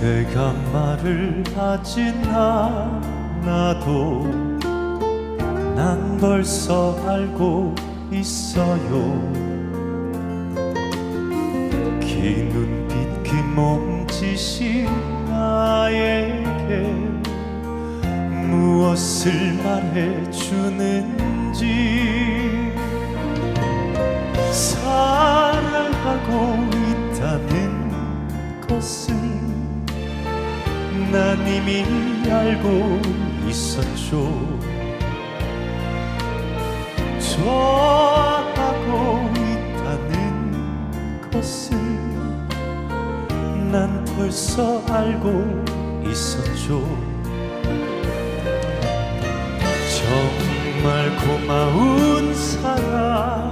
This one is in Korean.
그대가 말을 하진 않아도 난 벌써 알고 있어요. 긴 눈빛 그 몸짓이 나에게 무엇을 말해주는지 사랑하고 있다는 것을 난 이미 알고 있었죠. 좋아하고 있다는 것을 난 벌써 알고 있었죠. 정말 고마운 사람